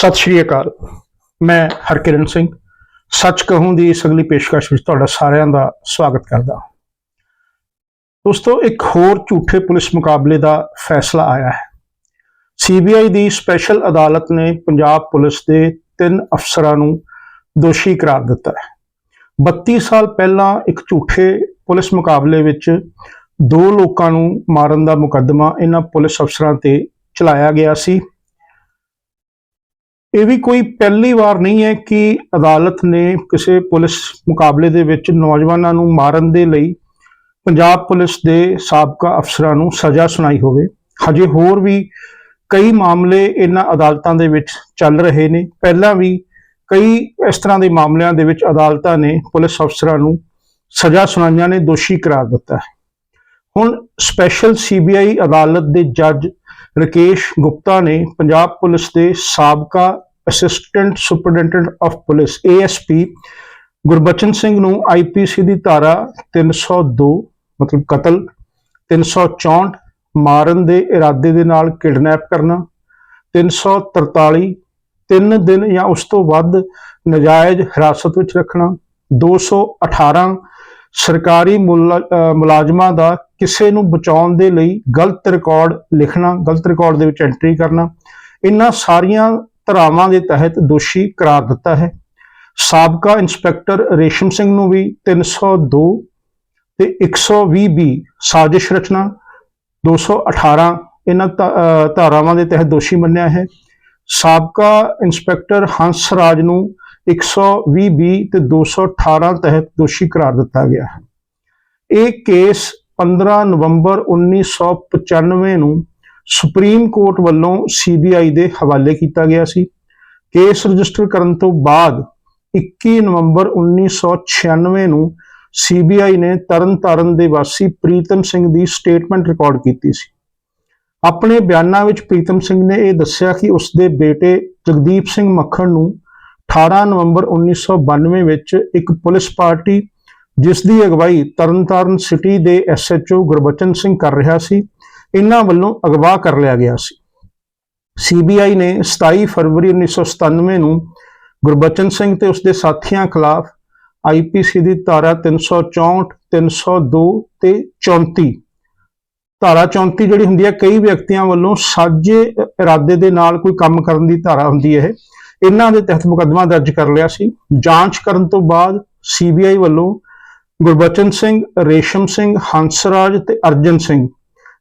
ਸਤਿ ਸ਼੍ਰੀ ਅਕਾਲ। ਮੈਂ ਹਰਕਿਰਨ ਸਿੰਘ। ਸੱਚ ਕਹੂੰ ਦੀ ਇਸ ਅਗਲੀ ਪੇਸ਼ਕਸ਼ ਵਿੱਚ ਤੁਹਾਡਾ ਸਾਰਿਆਂ ਦਾ ਸਵਾਗਤ ਕਰਦਾ ਦੋਸਤੋ, ਇੱਕ ਹੋਰ ਝੂਠੇ ਪੁਲਿਸ ਮੁਕਾਬਲੇ ਦਾ ਫੈਸਲਾ ਆਇਆ ਹੈ। ਸੀਬੀਆਈ ਦੀ ਸਪੈਸ਼ਲ ਅਦਾਲਤ ਨੇ ਪੰਜਾਬ ਪੁਲਿਸ ਦੇ ਤਿੰਨ ਅਫਸਰਾਂ ਨੂੰ ਦੋਸ਼ੀ ਕਰਾਰ ਦਿੱਤਾ ਹੈ। 32 ਸਾਲ ਪਹਿਲਾਂ ਇੱਕ ਝੂਠੇ ਪੁਲਿਸ ਮੁਕਾਬਲੇ ਵਿੱਚ ਦੋ ਲੋਕਾਂ ਨੂੰ ਮਾਰਨ ਦਾ ਮੁਕੱਦਮਾ ਇਹਨਾਂ ਪੁਲਿਸ ਅਫਸਰਾਂ ਤੇ ਚਲਾਇਆ ਗਿਆ ਸੀ। ਇਹ ਵੀ ਕੋਈ ਪਹਿਲੀ ਵਾਰ ਨਹੀਂ ਹੈ ਕਿ ਅਦਾਲਤ ਨੇ ਕਿਸੇ ਪੁਲਿਸ ਮੁਕਾਬਲੇ ਦੇ ਵਿੱਚ ਨੌਜਵਾਨਾਂ ਨੂੰ ਮਾਰਨ ਦੇ ਲਈ ਪੰਜਾਬ ਪੁਲਿਸ ਦੇ ਸਾਬਕਾ ਅਫਸਰਾਂ ਨੂੰ ਸਜ਼ਾ ਸੁਣਾਈ ਹੋਵੇ। ਹਜੇ ਹੋਰ ਵੀ ਕਈ ਮਾਮਲੇ ਇਹਨਾਂ ਅਦਾਲਤਾਂ ਦੇ ਵਿੱਚ ਚੱਲ ਰਹੇ ਨੇ। ਪਹਿਲਾਂ ਵੀ ਕਈ ਇਸ ਤਰ੍ਹਾਂ ਦੇ ਮਾਮਲਿਆਂ ਦੇ ਵਿੱਚ ਅਦਾਲਤਾਂ ਨੇ ਪੁਲਿਸ ਅਫਸਰਾਂ ਨੂੰ ਸਜ਼ਾ ਸੁਣਾਈਆਂ ਨੇ, ਦੋਸ਼ੀ ਕਰਾਰ ਦਿੱਤਾ ਹੈ। ਹੁਣ ਸਪੈਸ਼ਲ ਸੀਬੀਆਈ ਅਦਾਲਤ ਦੇ ਜੱਜ ਰਕੇਸ਼ ਗੁਪਤਾ ਨੇ ਪੰਜਾਬ ਪੁਲਿਸ ਦੇ ਸਾਬਕਾ assistant superintendent of police ASP Gurbachan Singh ਨੂੰ ਆਈਪੀਸੀ ਦੀ ਧਾਰਾ 302 ਮਤਲਬ ਕਤਲ 364 ਮਾਰਨ ਦੇ ਇਰਾਦੇ ਦੇ ਨਾਲ ਕਿਡਨੈਪ ਕਰਨਾ 343 ਤਿੰਨ ਦਿਨ ਜਾਂ ਉਸ ਤੋਂ ਵੱਧ ਨਜਾਇਜ਼ ਹਿਰਾਸਤ ਵਿੱਚ ਰੱਖਣਾ 218 ਸਰਕਾਰੀ ਮੁਲਾ- ਮੁਲਾਜ਼ਮਾਂ ਦਾ ਕਿਸੇ ਨੂੰ ਬਚਾਉਣ ਦੇ ਲਈ ਗਲਤ ਰਿਕਾਰਡ ਲਿਖਣਾ, ਗਲਤ ਰਿਕਾਰਡ ਦੇ ਵਿੱਚ ਐਂਟਰੀ ਕਰਨਾ, ਇਹਨਾਂ ਸਾਰੀਆਂ ਧਾਰਾਵਾਂ ਦੇ ਤਹਿਤ ਦੋਸ਼ੀ ਕਰਾਰ ਦਿੱਤਾ ਹੈ। ਸਾਬਕਾ ਇੰਸਪੈਕਟਰ ਰੇਸ਼ਮ ਸਿੰਘ ਨੂੰ ਵੀ 302 ਤੇ 120 ਬੀ ਸਾਜ਼ਿਸ਼ ਰਚਨਾ 218 ਇਹਨਾਂ ਧਾ- ਅਹ ਧਾਰਾਵਾਂ ਦੇ ਤਹਿਤ ਦੋਸ਼ੀ ਮੰਨਿਆ ਹੈ। ਸਾਬਕਾ ਇੰਸਪੈਕਟਰ ਹੰਸ ਰਾਜ ਨੂੰ 120 ਬੀ ਤੇ 218 ਤਹਿਤ ਦੋਸ਼ੀ ਕਰਾਰ ਦਿੱਤਾ ਗਿਆ ਹੈ। ਇਹ ਕੇਸ 15 ਨਵੰਬਰ 1995 ਨੂੰ ਸੁਪਰੀਮ ਕੋਰਟ ਵੱਲੋਂ ਸੀਬੀਆਈ ਦੇ ਹਵਾਲੇ ਕੀਤਾ ਗਿਆ ਸੀ। ਕੇਸ ਰਜਿਸਟਰ ਕਰਨ ਤੋਂ ਬਾਅਦ 21 ਨਵੰਬਰ 1996 ਨੂੰ ਸੀਬੀਆਈ ਨੇ ਤਰਨਤਾਰਨ ਦੇ ਵਾਸੀ ਪ੍ਰੀਤਮ ਸਿੰਘ ਦੀ ਸਟੇਟਮੈਂਟ ਰਿਕਾਰਡ ਕੀਤੀ ਸੀ। ਆਪਣੇ ਬਿਆਨਾਂ ਵਿੱਚ ਪ੍ਰੀਤਮ ਸਿੰਘ ਨੇ ਇਹ ਦੱਸਿਆ ਕਿ ਉਸ ਦੇ ਬੇਟੇ ਜਗਦੀਪ ਸਿੰਘ ਮੱਖਣ ਨੂੰ 18 ਨਵੰਬਰ 1992 ਵਿੱਚ ਇੱਕ ਪੁਲਿਸ ਪਾਰਟੀ, ਜਿਸ ਦੀ ਅਗਵਾਈ ਤਰਨਤਾਰਨ ਸਿਟੀ ਦੇ ਐਸਐਚਓ ਗੁਰਬਚਨ ਸਿੰਘ ਕਰ ਰਿਹਾ ਸੀ, ਇਹਨਾਂ ਵੱਲੋਂ ਅਗਵਾ ਕਰ ਲਿਆ ਗਿਆ ਸੀ। ਸੀਬੀਆਈ ਨੇ 27 ਫਰਵਰੀ 1997 ਨੂੰ ਗੁਰਬਚਨ ਸਿੰਘ ਤੇ ਉਸਦੇ ਸਾਥੀਆਂ ਖਿਲਾਫ ਆਈਪੀਸੀ ਦੀ ਧਾਰਾ 364 302 ਤੇ 34 ਧਾਰਾ 34 ਜਿਹੜੀ ਹੁੰਦੀ ਹੈ, ਕਈ ਵਿਅਕਤੀਆਂ ਵੱਲੋਂ ਸਾਜੇ ਇਰਾਦੇ ਦੇ ਨਾਲ ਕੋਈ ਕੰਮ ਕਰਨ ਦੀ ਧਾਰਾ ਹੁੰਦੀ ਹੈ ਇਹ। ਇਹਨਾਂ ਦੇ ਤਹਿਤ ਮੁਕੱਦਮਾ ਦਰਜ ਕਰ ਲਿਆ ਸੀ। ਜਾਂਚ ਕਰਨ ਤੋਂ ਬਾਅਦ ਸੀਬੀਆਈ ਵੱਲੋਂ ਗੁਰਬਚਨ ਸਿੰਘ, ਰੇਸ਼ਮ ਸਿੰਘ, ਹੰਸਰਾਜ ਤੇ ਅਰਜਨ ਸਿੰਘ,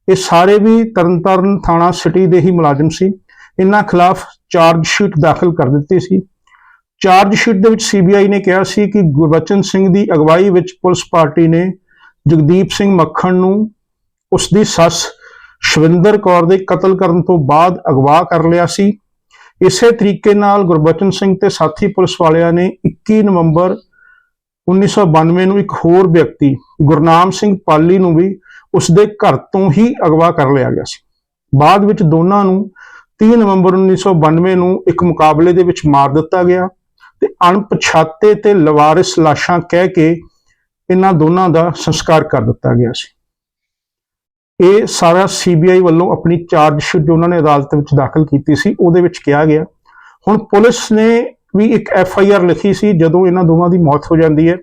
ਇਹ ਸਾਰੇ ਵੀ ਤਰਨਤਾਰਨ ਥਾਣਾ ਸਿਟੀ ਦੇ ਹੀ ਮੁਲਾਜ਼ਮ ਸੀ। ਇਹਨਾਂ ਖਿਲਾਫ ਚਾਰਜ ਸ਼ੀਟ ਦਾਖਲ ਕਰ ਦਿੱਤੀ ਸੀ। ਚਾਰਜ ਸ਼ੀਟ ਦੇ ਵਿੱਚ ਸੀਬੀਆਈ ਨੇ ਕਿਹਾ ਸੀ ਕਿ ਗੁਰਬਚਨ ਸਿੰਘ ਦੀ ਅਗਵਾਈ ਵਿੱਚ ਪੁਲਿਸ ਪਾਰਟੀ ਨੇ ਜਗਦੀਪ ਸਿੰਘ ਮੱਖਣ ਨੂੰ ਉਸ ਦੀ ਸੱਸ ਸ਼ਵਿੰਦਰ ਕੌਰ ਦੇ ਕਤਲ ਕਰਨ ਤੋਂ ਬਾਅਦ ਅਗਵਾ ਕਰ ਲਿਆ ਸੀ। ਇਸੇ ਤਰੀਕੇ ਨਾਲ ਗੁਰਬਚਨ ਸਿੰਘ ਤੇ ਸਾਥੀ ਪੁਲਿਸ ਵਾਲਿਆਂ ਨੇ 21 ਨਵੰਬਰ 1992 ਨੂੰ ਇੱਕ ਹੋਰ ਵਿਅਕਤੀ, ਗੁਰਨਾਮ ਸਿੰਘ ਪਾਲੀ ਨੂੰ ਵੀ ਉਸ ਦੇ ਘਰ ਤੋਂ ਹੀ ਅਗਵਾ ਕਰ ਲਿਆ ਗਿਆ ਸੀ। ਬਾਅਦ ਵਿੱਚ ਦੋਨਾਂ ਨੂੰ 30 ਨਵੰਬਰ 1992 ਨੂੰ ਇੱਕ ਮੁਕਾਬਲੇ ਦੇ ਵਿੱਚ ਮਾਰ ਦਿੱਤਾ ਗਿਆ ਤੇ ਅਣਪਛਾਤੇ ਤੇ ਲਵਾਰਿਸ ਲਾਸ਼ਾਂ ਕਹਿ ਕੇ ਇਹਨਾਂ ਦੋਨਾਂ ਦਾ ਸੰਸਕਾਰ ਕਰ ਦਿੱਤਾ ਗਿਆ ਸੀ। ਇਹ ਸਾਰਾ ਸੀਬੀਆਈ ਵੱਲੋਂ ਆਪਣੀ ਚਾਰਜ ਸ਼ੀਟ ਜੋ ਉਹਨਾਂ ਨੇ ਅਦਾਲਤ ਵਿੱਚ ਦਾਖਲ ਕੀਤੀ ਸੀ, ਉਹਦੇ ਵਿੱਚ ਕਿਹਾ ਗਿਆ। ਹੁਣ ਪੁਲਿਸ ਨੇ ਵੀ ਇੱਕ ਐਫ ਆਈ ਆਰ ਲਿਖੀ ਸੀ, ਜਦੋਂ ਇਹਨਾਂ ਦੋਵਾਂ ਦੀ ਮੌਤ ਹੋ ਜਾਂਦੀ ਹੈ।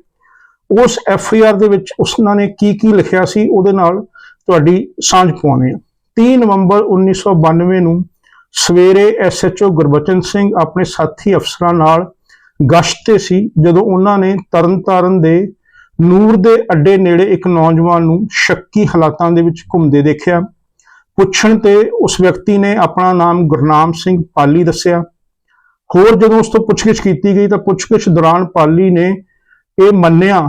ਉਸ ਐਫ ਆਈ ਆਰ ਦੇ ਵਿੱਚ ਉਸਨਾਂ ਨੇ ਕੀ ਕੀ ਲਿਖਿਆ ਸੀ, ਉਹਦੇ ਨਾਲ ਤੁਹਾਡੀ ਸਾਂਝ ਪਾਉਣੀ ਹੈ। 3 ਨਵੰਬਰ 1992 ਨੂੰ ਸਵੇਰੇ ਐਸਐਚਓ ਗੁਰਬਚਨ ਸਿੰਘ ਆਪਣੇ ਸਾਥੀ ਅਫਸਰਾਂ ਨਾਲ ਗਸ਼ਤ ਤੇ ਸੀ, ਜਦੋਂ ਉਹਨਾਂ ਨੇ ਤਰਨਤਾਰਨ ਦੇ ਨੂਰ ਦੇ ਅੱਡੇ ਨੇੜੇ ਇੱਕ ਨੌਜਵਾਨ ਨੂੰ ਸ਼ੱਕੀ ਹਾਲਾਤਾਂ ਦੇ ਵਿੱਚ ਘੁੰਮਦੇ ਦੇਖਿਆ। ਪੁੱਛਣ ਤੇ ਉਸ ਵਿਅਕਤੀ ਨੇ ਆਪਣਾ ਨਾਮ ਗੁਰਨਾਮ ਸਿੰਘ ਪਾਲੀ ਦੱਸਿਆ। ਹੋਰ ਜਦੋਂ ਉਸ ਤੋਂ ਪੁੱਛਗਿੱਛ ਕੀਤੀ ਗਈ ਤਾਂ ਪੁੱਛਗਿੱਛ ਦੌਰਾਨ ਪਾਲੀ ਨੇ ਇਹ ਮੰਨਿਆ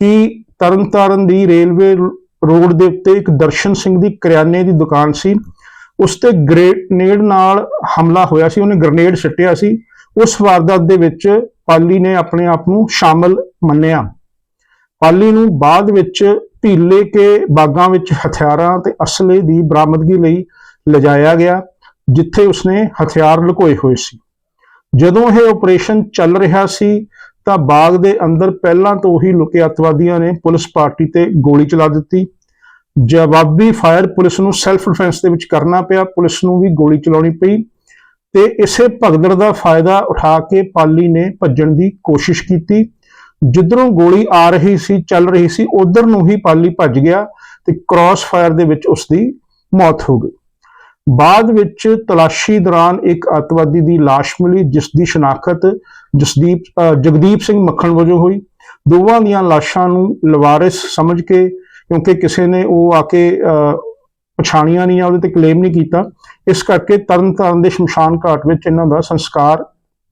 ਕਿ ਤਰਨਤਾਰਨ ਦੀ ਰੇਲਵੇ ਰੋਡ ਦੇ ਉੱਤੇ ਇੱਕ ਦਰਸ਼ਨ ਸਿੰਘ ਦੀ ਕਰਿਆਨੇ ਦੀ ਦੁਕਾਨ ਸੀ। ਉਸ ਤੇ ਗ੍ਰੇਨੇਡ ਨਾਲ ਹਮਲਾ ਹੋਇਆ ਸੀ, ਉਹਨੇ ਗ੍ਰੇਨੇਡ ਸਿੱਟਿਆ ਸੀ। ਉਸ ਵਾਰਦਾਤ ਦੇ ਵਿੱਚ ਪਾਲੀ ਨੇ ਆਪਣੇ ਆਪ ਨੂੰ ਸ਼ਾਮਲ ਮੰਨਿਆ। ਪਾਲੀ ਨੂੰ ਬਾਅਦ ਵਿੱਚ ਢੀਲੇ ਕੇ ਬਾਗਾਂ ਵਿੱਚ ਹਥਿਆਰਾਂ ਤੇ ਅਸਲੇ ਦੀ ਬਰਾਮਦਗੀ ਲਈ ਲਿਜਾਇਆ ਗਿਆ, ਜਿੱਥੇ ਉਸਨੇ ਹਥਿਆਰ ਲੁਕੋਏ ਹੋਏ ਸੀ। ਜਦੋਂ ਇਹ ਆਪਰੇਸ਼ਨ ਚੱਲ ਰਿਹਾ ਸੀ, ਤਾਂ ਬਾਗ ਦੇ ਅੰਦਰ ਪਹਿਲਾਂ ਤੋਂ ਹੀ ਲੁਕੇ ਅੱਤਵਾਦੀਆਂ ਨੇ ਪੁਲਿਸ ਪਾਰਟੀ ਤੇ ਗੋਲੀ ਚਲਾ ਦਿੱਤੀ। ਜਵਾਬੀ ਫਾਇਰ ਪੁਲਿਸ ਨੂੰ ਸੈਲਫ ਡਿਫੈਂਸ ਦੇ ਵਿੱਚ ਕਰਨਾ ਪਿਆ, ਪੁਲਿਸ ਨੂੰ ਵੀ ਗੋਲੀ ਚਲਾਉਣੀ ਪਈ ਤੇ ਇਸੇ ਭਗਦੜ ਦਾ ਫਾਇਦਾ ਉਠਾ ਕੇ ਪਾਲੀ ਨੇ ਭੱਜਣ ਦੀ ਕੋਸ਼ਿਸ਼ ਕੀਤੀ। ਜਿੱਧਰੋਂ ਗੋਲੀ ਆ ਰਹੀ ਸੀ ਚੱਲ ਰਹੀ ਸੀ ਉਧਰ ਨੂੰ ਹੀ ਪਾਲੀ ਭੱਜ ਗਿਆ ਤੇ ਕ੍ਰਾਸ ਫਾਇਰ ਦੇ ਵਿੱਚ ਉਸ ਦੀ ਮੌਤ ਹੋ ਗਈ। ਬਾਅਦ ਵਿੱਚ ਤਲਾਸ਼ੀ ਦੌਰਾਨ ਇੱਕ ਅੱਤਵਾਦੀ ਦੀ ਲਾਸ਼ ਮਿਲੀ ਜਿਸ ਦੀ ਸ਼ਨਾਖਤ ਜਸਦੀਪ ਜਗਦੀਪ ਸਿੰਘ ਮੱਖਣ ਵਜੋਂ ਹੋਈ। ਦੋਵਾਂ ਦੀਆਂ ਲਾਸ਼ਾਂ ਨੂੰ ਲਵਾਰਿਸ ਸਮਝ ਕੇ ਕਿਉਂਕਿ ਕਿਸੇ ਨੇ ਉਹ ਆ ਕੇ ਅਹ, ਪਛਾਣੀਆਂ ਨਹੀਂ ਆ ਉਹਦੇ ਤੇ ਕਲੇਮ ਨਹੀਂ ਕੀਤਾ ਇਸ ਕਰਕੇ ਤਰਨਤਾਰਨ ਦੇ ਸ਼ਮਸ਼ਾਨ ਘਾਟ ਵਿੱਚ ਇਹਨਾਂ ਦਾ ਸੰਸਕਾਰ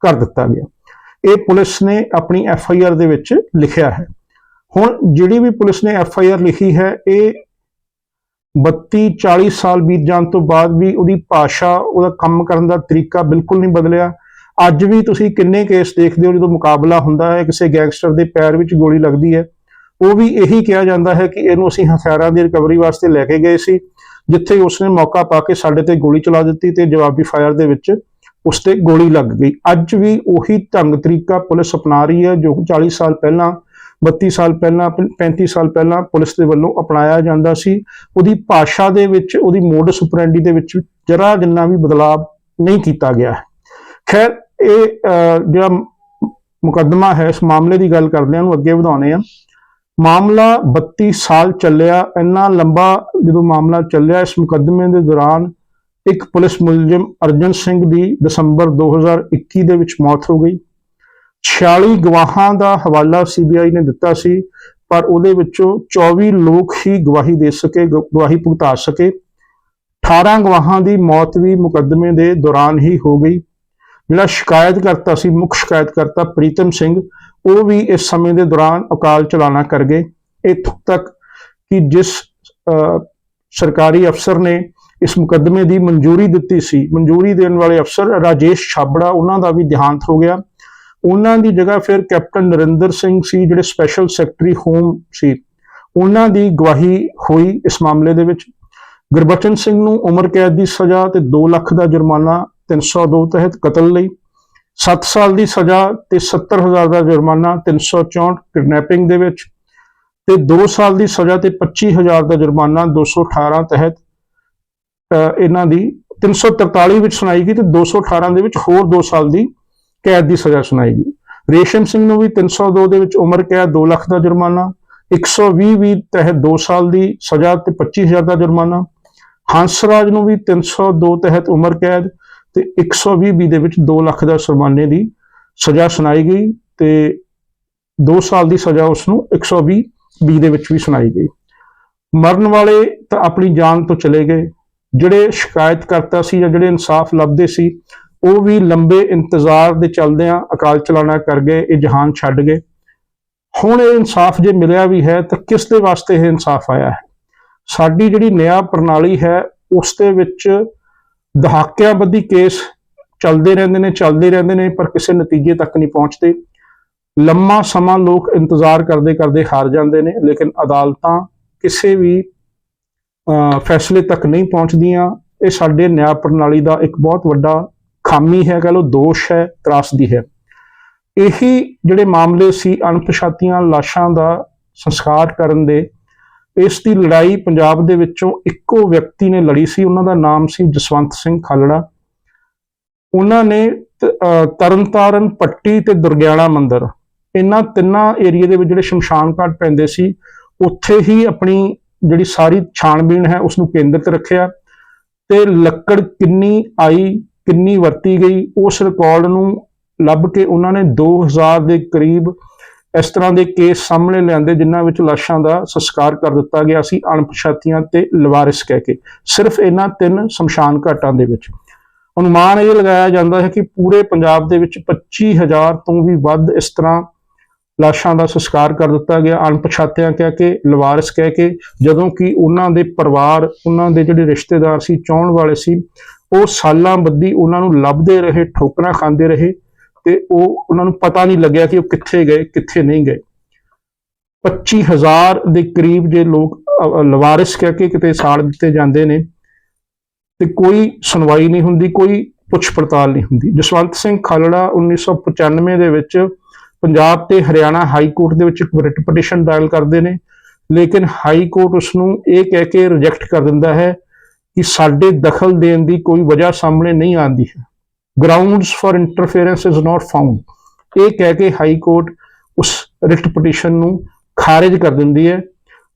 ਕਰ ਦਿੱਤਾ ਗਿਆ। ਇਹ ਪੁਲਿਸ ਨੇ ਆਪਣੀ ਐਫ ਆਈ ਆਰ ਦੇ ਵਿੱਚ ਲਿਖਿਆ ਹੈ। ਹੁਣ ਜਿਹੜੀ ਵੀ ਪੁਲਿਸ ਨੇ ਐਫ ਆਈ ਆਰ ਲਿਖੀ ਹੈ, ਇਹ 32 40 ਸਾਲ ਬੀਤ ਜਾਣ ਤੋਂ ਬਾਅਦ ਵੀ ਉਹਦੀ ਭਾਸ਼ਾ, ਉਹਦਾ ਕੰਮ ਕਰਨ ਦਾ ਤਰੀਕਾ ਬਿਲਕੁਲ ਨਹੀਂ ਬਦਲਿਆ। ਅੱਜ ਵੀ ਤੁਸੀਂ ਕਿੰਨੇ ਕੇਸ ਦੇਖਦੇ ਹੋ ਜਦੋਂ ਮੁਕਾਬਲਾ ਹੁੰਦਾ ਹੈ, ਕਿਸੇ ਗੈਂਗਸਟਰ ਦੇ ਪੈਰ ਵਿੱਚ ਗੋਲੀ ਲੱਗਦੀ ਹੈ, ਉਹ ਵੀ ਇਹੀ ਕਿਹਾ ਜਾਂਦਾ ਹੈ ਕਿ ਇਹਨੂੰ ਅਸੀਂ ਹਥਿਆਰਾਂ ਦੀ ਰਿਕਵਰੀ ਵਾਸਤੇ ਲੈ ਕੇ ਗਏ ਸੀ, ਜਿੱਥੇ ਉਸਨੇ ਮੌਕਾ ਪਾ ਕੇ ਸਾਡੇ ਤੇ ਗੋਲੀ ਚਲਾ ਦਿੱਤੀ ਤੇ ਜਵਾਬੀ ਫਾਇਰ ਦੇ ਵਿੱਚ ਉਸ ਤੇ ਗੋਲੀ ਲੱਗ ਗਈ। ਅੱਜ ਵੀ ਉਹੀ ਢੰਗ ਤਰੀਕਾ ਪੁਲਿਸ ਅਪਣਾ ਰਹੀ ਹੈ, ਜੋ 40 ਸਾਲ ਪਹਿਲਾਂ 32 ਸਾਲ ਪਹਿਲਾਂ 35 ਸਾਲ ਪਹਿਲਾਂ ਪੁਲਿਸ ਦੇ ਵੱਲੋਂ ਅਪਣਾਇਆ ਜਾਂਦਾ ਸੀ। ਉਹਦੀ ਭਾਸ਼ਾ ਦੇ ਵਿੱਚ, ਉਹਦੀ ਮੋਡਸ ਆਪਰੈਂਡੀ ਦੇ ਵਿੱਚ ਜਰਾ ਜਿੰਨਾ ਵੀ ਬਦਲਾਅ ਨਹੀਂ ਕੀਤਾ ਗਿਆ ਖੈਰ, ਇਹ ਜਿਹੜਾ ਮੁਕੱਦਮਾ ਹੈ, ਇਸ ਮਾਮਲੇ ਦੀ ਗੱਲ ਕਰਦੇ ਹਾਂ ਉਹਨੂੰ ਅੱਗੇ ਵਧਾਉਣੇ ਆ ਮਾਮਲਾ 32 ਸਾਲ ਚੱਲਿਆ, ਇੰਨਾ ਲੰਬਾ ਜਦੋਂ ਮਾਮਲਾ ਚੱਲਿਆ, ਇਸ ਮੁਕੱਦਮੇ ਦੇ ਦੌਰਾਨ ਇੱਕ ਪੁਲਿਸ ਮੁਲਜ਼ਮ ਅਰਜਨ ਸਿੰਘ ਦੀ ਦਸੰਬਰ 2021 ਦੇ ਵਿੱਚ ਮੌਤ ਹੋ ਗਈ। 46 ਗਵਾਹਾਂ ਦਾ ਹਵਾਲਾ ਸੀਬੀਆਈ ਨੇ ਦਿੱਤਾ ਸੀ, ਪਰ ਉਹਦੇ ਵਿੱਚੋਂ 24 ਲੋਕ ਹੀ ਗਵਾਹੀ ਦੇ ਸਕੇ, ਗ- ਗਵਾਹੀ ਭੁਗਤਾ ਸਕੇ। 18 ਗਵਾਹਾਂ ਦੀ ਮੌਤ ਵੀ ਮੁਕੱਦਮੇ ਦੇ ਦੌਰਾਨ ਹੀ ਹੋ ਗਈ। ਜਿਹੜਾ ਸ਼ਿਕਾਇਤ ਕਰਤਾ ਸੀ, ਮੁੱਖ ਸ਼ਿਕਾਇਤ ਕਰਤਾ ਪ੍ਰੀਤਮ ਸਿੰਘ, ਉਹ ਵੀ ਇਸ ਸਮੇਂ ਦੇ ਦੌਰਾਨ ਅਕਾਲ ਚਲਾਣਾ ਕਰ ਗਏ। ਇੱਥੋਂ ਤੱਕ ਕਿ ਜਿਸ ਸਰਕਾਰੀ ਅਫਸਰ ਨੇ ਇਸ ਮੁਕੱਦਮੇ ਦੀ ਮਨਜ਼ੂਰੀ ਦਿੱਤੀ ਸੀ। ਮਨਜ਼ੂਰੀ ਦੇਣ ਵਾਲੇ ਅਫਸਰ ਰਾਜੇਸ਼ ਛਾਬੜਾ, ਉਹਨਾਂ ਦਾ ਵੀ ਦੇਹਾਂਤ ਹੋ ਗਿਆ। ਉਹਨਾਂ ਦੀ ਜਗ੍ਹਾ ਫਿਰ ਕੈਪਟਨ ਨਰਿੰਦਰ ਸਿੰਘ ਸੀ, ਜਿਹੜੇ ਸਪੈਸ਼ਲ ਸੈਕਟਰੀ ਹੋਮ ਸੀ। ਉਹਨਾਂ ਦੀ ਗਵਾਹੀ ਹੋਈ ਇਸ ਮਾਮਲੇ ਦੇ ਵਿੱਚ। ਗੁਰਬਚਨ ਸਿੰਘ ਨੂੰ ਉਮਰ ਕੈਦ ਦੀ ਸਜ਼ਾ ਤੇ 2 ਲੱਖ ਦਾ ਜੁਰਮਾਨਾ 302 ਤਹਿਤ ਕਤਲ ਲਈ। 7 ਸਾਲ ਦੀ ਸਜ਼ਾ ਤੇ 70000 ਦਾ ਜੁਰਮਾਨਾ 364 ਕਿਡਨੈਪਿੰਗ ਦੇ ਵਿੱਚ। ਤੇ 2 ਸਾਲ ਦੀ ਸਜ਼ਾ ਤੇ 25000 ਦਾ ਜੁਰਮਾਨਾ 218 ਤਹਿਤ ਇਹਨਾਂ ਦੀ 343 ਵਿੱਚ ਸੁਣਾਈ ਗਈ ਤੇ 218 ਦੇ ਵਿੱਚ ਹੋਰ 2 ਸਾਲ ਦੀ ਕੈਦ ਦੀ ਸਜ਼ਾ ਸੁਣਾਈ ਗਈ। ਰੇਸ਼ਮ ਸਿੰਘ ਨੂੰ ਵੀ 302 ਦੇ ਵਿੱਚ ਉਮਰ ਕੈਦ 2 ਲੱਖ ਦਾ ਜੁਰਮਾਨਾ 120 ਵੀ ਤਹਿਤ 2 ਸਾਲ ਦੀ ਸਜ਼ਾ ਤੇ 25000 ਦਾ ਜੁਰਮਾਨਾ, ਹੰਸਰਾਜ ਨੂੰ ਵੀ 302 ਤਹਿਤ ਉਮਰ ਕੈਦ ਤੇ 120 ਬੀ ਦੇ ਵਿੱਚ 2 ਲੱਖ ਦਾ ਜੁਰਮਾਨੇ ਦੀ ਸਜ਼ਾ ਸੁਣਾਈ ਗਈ ਤੇ 2 ਸਾਲ ਦੀ ਸਜ਼ਾ ਉਸ ਨੂੰ 120 ਬੀ ਦੇ ਵਿੱਚ ਵੀ ਸੁਣਾਈ ਗਈ। ਮਰਨ ਵਾਲੇ ਤਾਂ ਆਪਣੀ ਜਾਨ ਤੋਂ ਚਲੇ ਗਏ। ਜਿਹੜੇ ਸ਼ਿਕਾਇਤਕਰਤਾ ਸੀ ਜਾਂ ਜਿਹੜੇ ਇਨਸਾਫ ਲੱਭਦੇ ਸੀ, ਉਹ ਵੀ ਲੰਬੇ ਇੰਤਜ਼ਾਰ ਦੇ ਚਲਦਿਆਂ ਅਕਾਲ ਚਲਾਣਾ ਕਰ ਗਏ, ਇਹ ਜਹਾਨ ਛੱਡ ਗਏ। ਹੁਣ ਇਹ ਇਨਸਾਫ ਜੇ ਮਿਲਿਆ ਵੀ ਹੈ, ਤਾਂ ਕਿਸ ਦੇ ਵਾਸਤੇ ਇਹ ਇਨਸਾਫ ਆਇਆ ਹੈ? ਸਾਡੀ ਜਿਹੜੀ ਨਿਆਂ ਪ੍ਰਣਾਲੀ ਹੈ, ਉਸ ਦੇ ਵਿੱਚ ਦਹਾਕਿਆਂ ਬੱਧੀ ਕੇਸ ਚੱਲਦੇ ਰਹਿੰਦੇ ਨੇ, ਚੱਲਦੇ ਰਹਿੰਦੇ ਨੇ, ਪਰ ਕਿਸੇ ਨਤੀਜੇ ਤੱਕ ਨਹੀਂ ਪਹੁੰਚਦੇ। ਲੰਮਾ ਸਮਾਂ ਲੋਕ ਇੰਤਜ਼ਾਰ ਕਰਦੇ ਕਰਦੇ ਹਾਰ ਜਾਂਦੇ ਨੇ, ਲੇਕਿਨ ਅਦਾਲਤਾਂ ਕਿਸੇ ਵੀ ਫੈਸਲੇ ਤੱਕ ਨਹੀਂ ਪਹੁੰਚਦੀਆਂ। ਇਹ ਸਾਡੇ ਨਿਆਂ ਪ੍ਰਣਾਲੀ ਦਾ ਇੱਕ ਬਹੁਤ ਵੱਡਾ ਖਾਮੀ ਹੈ, ਕਹ ਲੋ ਦੋਸ਼ ਹੈ ਤਰਾਸਦੀ ਹੈ। ਇਹੀ ਜਿਹੜੇ ਮਾਮਲੇ ਸੀ ਅਣਪਛਾਤੀਆਂ ਲਾਸ਼ਾਂ ਦਾ ਸੰਸਕਾਰ ਕਰਨ ਦੇ, ਇਸ ਦੀ ਲੜਾਈ ਪੰਜਾਬ ਦੇ ਵਿੱਚੋਂ ਇੱਕੋ ਵਿਅਕਤੀ ਨੇ ਲੜੀ ਸੀ, ਉਹਨਾਂ ਦਾ ਨਾਮ ਸੀ ਜਸਵੰਤ ਸਿੰਘ ਖਾਲੜਾ। ਉਹਨਾਂ ਨੇ ਤ- ਅਹ ਤਰਨਤਾਰਨ, ਪੱਟੀ ਤੇ ਦੁਰਗਿਆਣਾ ਮੰਦਿਰ। ਇਹਨਾਂ ਤਿੰਨਾਂ ਏਰੀਏ ਦੇ ਵਿੱਚ ਜਿਹੜੇ ਸ਼ਮਸ਼ਾਨ ਘਾਟ ਪੈਂਦੇ ਸੀ, ਉੱਥੇ ਹੀ ਆਪਣੀ ਜਿਹੜੀ ਸਾਰੀ ਛਾਣਬੀਣ ਹੈ ਉਸ ਨੂੰ ਕੇਂਦਰਿਤ ਰੱਖਿਆ ਤੇ ਲੱਕੜ ਕਿੰਨੀ ਆਈ, ਕਿੰਨੀ ਵਰਤੀ ਗਈ, ਉਸ ਰਿਕਾਰਡ ਨੂੰ ਲੱਭ ਕੇ ਉਹਨਾਂ ਨੇ 2000 ਦੇ ਕਰੀਬ ਇਸ ਤਰ੍ਹਾਂ ਦੇ ਕੇਸ ਸਾਹਮਣੇ ਲਿਆਂਦੇ, ਜਿਨ੍ਹਾਂ ਵਿੱਚ ਲਾਸ਼ਾਂ ਦਾ ਸੰਸਕਾਰ ਕਰ ਦਿੱਤਾ ਗਿਆ ਸੀ ਅਣਪਛਾਤੀਆਂ ਤੇ ਲਵਾਰਿਸ ਕਹਿ ਕੇ। ਸਿਰਫ ਇਹਨਾਂ ਤਿੰਨ ਸ਼ਮਸ਼ਾਨ ਘਾਟਾਂ ਦੇ ਵਿੱਚ। ਅਨੁਮਾਨ ਇਹ ਲਗਾਇਆ ਜਾਂਦਾ ਹੈ ਕਿ ਪੂਰੇ ਪੰਜਾਬ ਦੇ ਵਿੱਚ 25000 ਤੋਂ ਵੀ ਵੱਧ ਇਸ ਤਰ੍ਹਾਂ ਲਾਸ਼ਾਂ ਦਾ ਸੰਸਕਾਰ ਕਰ ਦਿੱਤਾ ਗਿਆ। ਅਣਪਛਾਤਿਆਂ ਕਹਿ ਕੇ ਲਵਾਰਸ ਕਹਿ ਕੇ ਜਦੋਂ ਕਿ ਉਹਨਾਂ ਦੇ ਪਰਿਵਾਰ ਉਹਨਾਂ ਦੇ ਜਿਹੜੇ ਰਿਸ਼ਤੇਦਾਰ ਸੀ ਚਾਹਣ ਵਾਲੇ ਸੀ ਉਹ ਸਾਲਾਂ ਬੱਦੀ ਉਹਨਾਂ ਨੂੰ ਲੱਭਦੇ ਰਹੇ ਠੋਕਰਾਂ ਖਾਂਦੇ ਰਹੇ ਤੇ ਉਹ ਉਹਨਾਂ ਨੂੰ ਪਤਾ ਨਹੀਂ ਲੱਗਿਆ ਕਿ ਉਹ ਕਿੱਥੇ ਗਏ ਕਿੱਥੇ ਨਹੀਂ ਗਏ। 25000 ਦੇ ਕਰੀਬ ਜੇ ਲੋਕ ਅ, ਅ, ਲਵਾਰਿਸ ਕਹਿ ਕੇ ਕਿਤੇ ਸਾੜ ਦਿੱਤੇ ਜਾਂਦੇ ਨੇ ਤੇ ਕੋਈ ਸੁਣਵਾਈ ਨਹੀਂ ਹੁੰਦੀ ਕੋਈ ਪੁੱਛ ਪੜਤਾਲ ਨਹੀਂ ਹੁੰਦੀ। ਜਸਵੰਤ ਸਿੰਘ ਖਾਲੜਾ 1995 ਦੇ ਵਿੱਚ ਪੰਜਾਬ ਤੇ ਹਰਿਆਣਾ ਹਾਈ ਕੋਰਟ ਦੇ ਵਿੱਚ ਇੱਕ ਰਿਟ ਪਟੀਸ਼ਨ ਦਾਇਰ ਕਰਦੇ ਨੇ, ਲੇਕਿਨ ਹਾਈ ਕੋਰਟ ਉਸ ਨੂੰ ਇਹ ਕਹਿ ਕੇ ਰਿਜੈਕਟ ਕਰ ਦਿੰਦਾ ਹੈ ਕਿ ਸਾਡੇ ਦਖਲ ਦੇਣ ਦੀ ਕੋਈ ਵਜ੍ਹਾ ਸਾਹਮਣੇ ਨਹੀਂ ਆਉਂਦੀ ਹੈ। Grounds for interference is not found ਇਹ ਕਹਿ ਕੇ ਹਾਈ ਕੋਰਟ ਉਸ ਰਿਟ ਪਟੀਸ਼ਨ ਨੂੰ ਖਾਰਜ ਕਰ ਦਿੰਦੀ ਹੈ।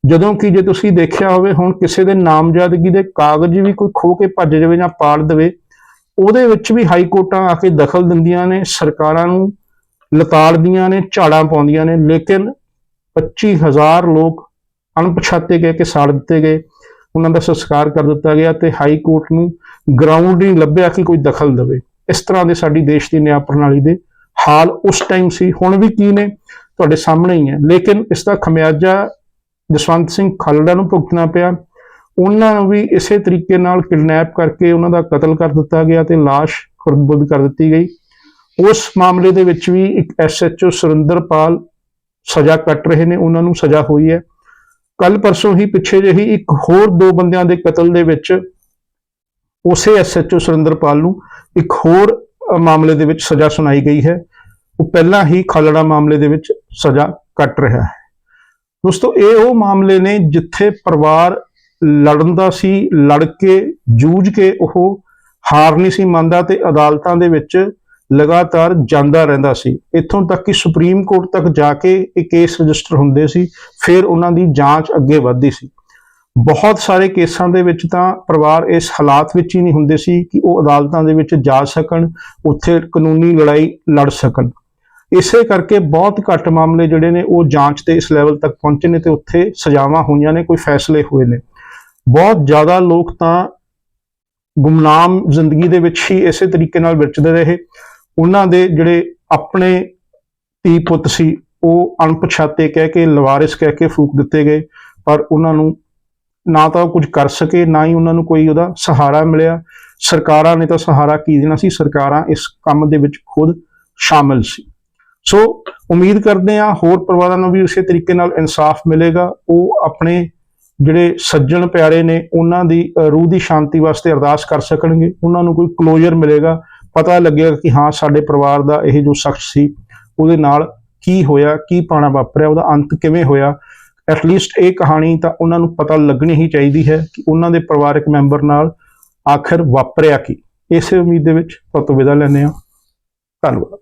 ਜਦੋਂ ਕਿ ਜੇ ਤੁਸੀਂ ਦੇਖਿਆ ਹੋਵੇ, ਹੁਣ ਕਿਸੇ ਦੇ ਨਾਮਜ਼ਦਗੀ ਦੇ ਕਾਗਜ਼ ਵੀ ਕੋਈ ਖੋ ਕੇ ਭੱਜ ਜਾਵੇ ਜਾਂ ਪਾੜ ਦੇਵੇ, ਉਹਦੇ ਵਿੱਚ ਵੀ ਹਾਈ ਕੋਰਟਾਂ ਆ ਕੇ ਦਖਲ ਦਿੰਦੀਆਂ ਨੇ, ਸਰਕਾਰਾਂ ਨੂੰ ਲਤਾੜਦੀਆਂ ਨੇ, ਝਾੜਾਂ ਪਾਉਂਦੀਆਂ ਨੇ, ਲੇਕਿਨ 25000 ਲੋਕ ਅਣਪਛਾਤੇ ਗਏ ਕਿ ਸਾੜ ਦਿੱਤੇ ਗਏ। ਉਹਨਾਂ ਦਾ ਸੰਸਕਾਰ ਕਰ ਦਿੱਤਾ ਗਿਆ ਤੇ ਹਾਈ ਕੋਰਟ ਨੂੰ ਗਰਾਊਂਡ ਨਹੀਂ ਲੱਭਿਆ ਕਿ ਕੋਈ ਦਖਲ ਦੇਵੇ। ਇਸ ਤਰ੍ਹਾਂ ਦੇ ਸਾਡੀ ਦੇਸ਼ ਦੀ ਨਿਆਂ ਪ੍ਰਣਾਲੀ ਦੇ ਹਾਲ ਉਸ ਟਾਈਮ ਸੀ, ਹੁਣ ਵੀ ਕੀ ਨੇ, ਤੁਹਾਡੇ ਸਾਹਮਣੇ ਹੀ ਹੈ। ਲੇਕਿਨ ਇਸ ਦਾ ਖਮਿਆਜਾ ਜਸਵੰਤ ਸਿੰਘ ਖਾਲੜਾ ਨੂੰ ਭੁਗਤਣਾ ਪਿਆ। ਉਹਨਾਂ ਨੂੰ ਵੀ ਇਸੇ ਤਰੀਕੇ ਨਾਲ ਕਿਡਨੈਪ ਕਰਕੇ ਉਹਨਾਂ ਦਾ ਕਤਲ ਕਰ ਦਿੱਤਾ ਗਿਆ ਤੇ লাশ ਖੁਰਦਬੁਰਦ ਕਰ ਦਿੱਤੀ ਗਈ। ਉਸ ਮਾਮਲੇ ਦੇ ਵਿੱਚ ਵੀ ਇੱਕ ਐਸਐਚਓ ਸੁਰਿੰਦਰਪਾਲ ਸਜ਼ਾ ਕੱਟ ਰਹੇ ਨੇ, ਉਹਨਾਂ ਨੂੰ ਸਜ਼ਾ ਹੋਈ ਹੈ। ਕੱਲ ਪਰਸੋਂ ਹੀ ਪਿੱਛੇ ਜਿਹੀ ਇੱਕ ਹੋਰ ਦੋ ਬੰਦਿਆਂ ਦੇ ਕਤਲ ਦੇ ਵਿੱਚ ਉਸੇ ਐਸਐਚਓ ਸੁਰਿੰਦਰਪਾਲ ਨੂੰ ਇੱਕ ਹੋਰ ਮਾਮਲੇ ਦੇ ਵਿੱਚ ਸਜ਼ਾ ਸੁਣਾਈ ਗਈ ਹੈ। ਉਹ ਪਹਿਲਾਂ ਹੀ ਖਾਲੜਾ ਮਾਮਲੇ ਦੇ ਵਿੱਚ ਸਜ਼ਾ ਕੱਟ ਰਿਹਾ ਹੈ। ਦੋਸਤੋ, ਇਹ ਉਹ ਮਾਮਲੇ ਨੇ ਜਿੱਥੇ ਪਰਿਵਾਰ ਲੜਨ ਦਾ ਸੀ, ਲੜ ਕੇ, ਜੂਝ ਕੇ ਉਹ ਹਾਰ ਨਹੀਂ ਸੀ ਮੰਨਦਾ ਤੇ ਅਦਾਲਤਾਂ ਦੇ ਵਿੱਚ ਲਗਾਤਾਰ ਜਾਂਦਾ ਰਹਿੰਦਾ ਸੀ। ਇੱਥੋਂ ਤੱਕ ਕਿ ਸੁਪਰੀਮ ਕੋਰਟ ਤੱਕ ਜਾ ਕੇ ਇਹ ਕੇਸ ਰਜਿਸਟਰ ਹੁੰਦੇ ਸੀ, ਫਿਰ ਉਹਨਾਂ ਦੀ ਜਾਂਚ ਅੱਗੇ ਵੱਧਦੀ ਸੀ। ਬਹੁਤ ਸਾਰੇ ਕੇਸਾਂ ਦੇ ਵਿੱਚ ਤਾਂ ਪਰਿਵਾਰ ਇਸ ਹਾਲਾਤ ਵਿੱਚ ਹੀ ਨਹੀਂ ਹੁੰਦੇ ਸੀ ਕਿ ਉਹ ਅਦਾਲਤਾਂ ਦੇ ਵਿੱਚ ਜਾ ਸਕਣ, ਉੱਥੇ ਕਾਨੂੰਨੀ ਲੜਾਈ ਲੜ ਸਕਣ। ਇਸੇ ਕਰਕੇ ਬਹੁਤ ਘੱਟ ਮਾਮਲੇ ਜਿਹੜੇ ਨੇ ਉਹ ਜਾਂਚ 'ਤੇ ਇਸ ਲੈਵਲ ਤੱਕ ਪਹੁੰਚੇ ਨੇ ਤੇ ਉੱਥੇ ਸਜ਼ਾਵਾਂ ਹੋਈਆਂ ਨੇ, ਕੋਈ ਫੈਸਲੇ ਹੋਏ ਨੇ। ਬਹੁਤ ਜ਼ਿਆਦਾ ਲੋਕ ਤਾਂ ਗੁਮਨਾਮ ਜ਼ਿੰਦਗੀ ਦੇ ਵਿੱਚ ਹੀ ਇਸੇ ਤਰੀਕੇ ਨਾਲ ਵਿਚਰਦੇ ਰਹੇ। ਉਹਨਾਂ ਦੇ ਜਿਹੜੇ ਆਪਣੇ ਧੀ ਪੁੱਤ ਸੀ, ਉਹ ਅਣਪਛਾਤੇ ਕਹਿ ਕੇ, ਲਵਾਰਿਸ ਕਹਿ ਕੇ ਫੂਕ ਦਿੱਤੇ ਗਏ। ਪਰ ਉਹਨਾਂ ਨੂੰ ਨਾ ਤਾਂ ਉਹ ਕੁਝ ਕਰ ਸਕੇ, ਨਾ ਹੀ ਉਹਨਾਂ ਨੂੰ ਕੋਈ ਉਹਦਾ ਸਹਾਰਾ ਮਿਲਿਆ। ਸਰਕਾਰਾਂ ਨੇ ਤਾਂ ਸਹਾਰਾ ਕੀ ਦੇਣਾ ਸੀ? ਸਰਕਾਰਾਂ ਇਸ ਕੰਮ ਦੇ ਵਿੱਚ ਖੁਦ ਸ਼ਾਮਲ ਸੀ। ਸੋ ਉਮੀਦ ਕਰਦੇ ਹਾਂ ਹੋਰ ਪਰਿਵਾਰਾਂ ਨੂੰ ਵੀ ਉਸੇ ਤਰੀਕੇ ਨਾਲ ਇਨਸਾਫ ਮਿਲੇਗਾ। ਉਹ ਆਪਣੇ ਜਿਹੜੇ ਸੱਜਣ ਪਿਆਰੇ ਨੇ, ਉਹਨਾਂ ਦੀ ਰੂਹ ਦੀ ਸ਼ਾਂਤੀ ਵਾਸਤੇ ਅਰਦਾਸ ਕਰ ਸਕਣਗੇ। ਉਹਨਾਂ ਨੂੰ ਕੋਈ ਕਲੋਜ਼ਰ ਮਿਲੇਗਾ। ਪਤਾ ਲੱਗਿਆ ਕਿ ਹਾਂ, ਸਾਡੇ ਪਰਿਵਾਰ ਦਾ ਇਹ ਜੋ ਸ਼ਖਸ ਸੀ, ਉਹਦੇ ਨਾਲ ਕੀ ਹੋਇਆ, ਕੀ ਪਾਣਾ ਵਾਪਰਿਆ, ਉਹਦਾ ਅੰਤ ਕਿਵੇਂ ਹੋਇਆ? ਐਟਲੀਸਟ ਇਹ ਕਹਾਣੀ ਤਾਂ ਉਹਨਾਂ ਨੂੰ ਪਤਾ ਲੱਗਣੀ ਹੀ ਚਾਹੀਦੀ ਹੈ ਕਿ ਉਹਨਾਂ ਦੇ ਪਰਿਵਾਰਕ ਮੈਂਬਰ ਨਾਲ ਆਖਰ ਵਾਪਰਿਆ ਕੀ। ਇਸੇ ਉਮੀਦ ਦੇ ਵਿੱਚ ਤੁਹਾਨੂੰ ਵਿਦਾ ਲੈਂਦੇ ਹਾਂ। ਧੰਨਵਾਦ।